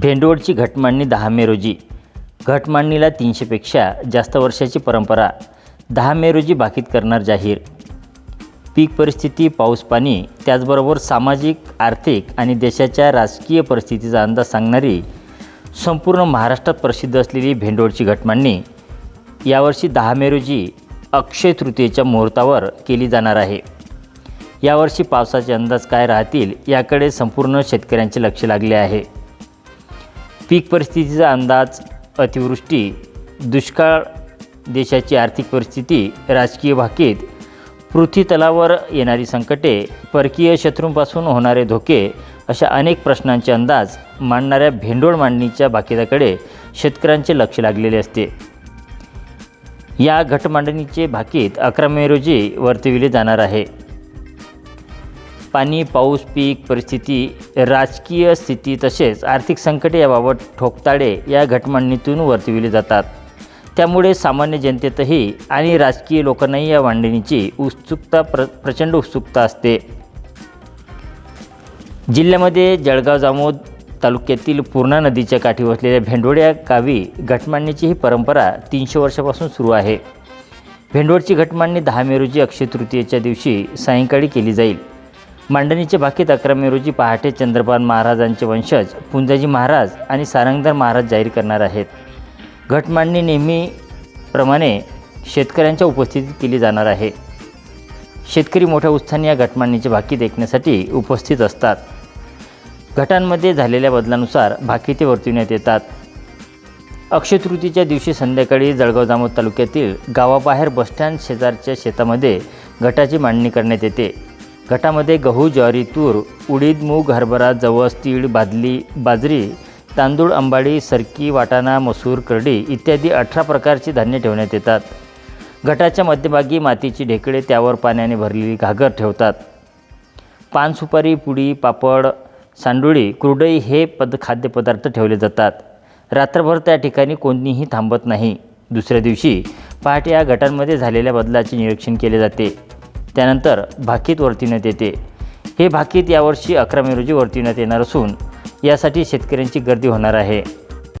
भेंडवळची घटमांडणी दहा मे रोजी. घटमांडणीला तीनशेपेक्षा जास्त वर्षाची परंपरा. दहा मे रोजी बाकीत करणार जाहीर. पीक परिस्थिती पाऊस पाणी त्याचबरोबर सामाजिक आर्थिक आणि देशाच्या राजकीय परिस्थितीचा अंदाज सांगणारी संपूर्ण महाराष्ट्रात प्रसिद्ध असलेली भेंडोळची घटमांडणी यावर्षी दहा मे रोजी अक्षय तृतीयेच्या मुहूर्तावर केली जाणार आहे. यावर्षी पावसाचे अंदाज काय राहतील याकडे संपूर्ण शेतकऱ्यांचे लक्ष लागले आहे. पीक परिस्थितीचा अंदाज अतिवृष्टी दुष्काळ देशाची आर्थिक परिस्थिती राजकीय भाकीत पृथ्वी तलावर येणारी संकटे परकीय शत्रूंपासून होणारे धोके अशा अनेक प्रश्नांचे अंदाज मांडणाऱ्या भेंडोळ मांडणीच्या भाकिताकडे शेतकऱ्यांचे लक्ष लागलेले असते. या घटमांडणीचे भाकीत अकरा मे रोजी वर्तविले जाणार आहे. पाणी पाऊस पीक परिस्थिती राजकीय स्थिती तसेच आर्थिक संकटे याबाबत ठोकताळे या घटमांडणीतून वर्तविले जातात. त्यामुळे सामान्य जनतेतही आणि राजकीय लोकांनाही या मांडणीची उत्सुकता प्र प्रचंड उत्सुकता असते. जिल्ह्यामध्ये जळगाव जामोद तालुक्यातील पूर्णा नदीच्या काठी वसलेल्या भेंडोळ या गावी घटमांडणीची ही परंपरा तीनशे वर्षापासून सुरू आहे. भेंडोळची घटमांडणी दहा मे रोजी अक्षय तृतीयेच्या दिवशी सायंकाळी केली जाईल. मांडणीच्या बाकीत अकरा मे रोजी पहाटे चंद्रपाल महाराजांचे वंशज पुंजाजी महाराज आणि सारंगधर महाराज जाहीर करणार आहेत. घटमांडणी नेहमीप्रमाणे शेतकऱ्यांच्या उपस्थितीत केली जाणार आहे. शेतकरी मोठ्या उत्साहाने या घटमांडणीचे भाकी देखण्यासाठी उपस्थित असतात. घटांमध्ये झालेल्या बदलानुसार भाकिते वर्तविण्यात येतात. अक्षयतृतीच्या दिवशी संध्याकाळी जळगाव जामोद तालुक्यातील गावाबाहेर बसस्टँड शेजारच्या शेतामध्ये घटाची मांडणी करण्यात येते. गटामध्ये गहू ज्वारी तूर उडीद मूग हरभरा जवस तीळ बादली बाजरी तांदूळ अंबाडी सरकी वाटाणा मसूर करडी इत्यादी अठरा प्रकारची धान्य ठेवण्यात येतात. गटाच्या मध्यभागी मातीची ढेकळे त्यावर पाण्याने भरलेली घागर ठेवतात. पान सुपारी पुडी पापड सांडोळी कुरडई हे पद खाद्यपदार्थ ठेवले जातात. रात्रभर त्या ठिकाणी कोणीही थांबत नाही. दुसऱ्या दिवशी पहाटे या गटांमध्ये झालेल्या बदलाचे निरीक्षण केले जाते. त्यानंतर भाकीत वर्तविण्यात येते हे भाकीत यावर्षी अकरा मे रोजी वर्तविण्यात येणार असून यासाठी शेतकऱ्यांची गर्दी होणार आहे.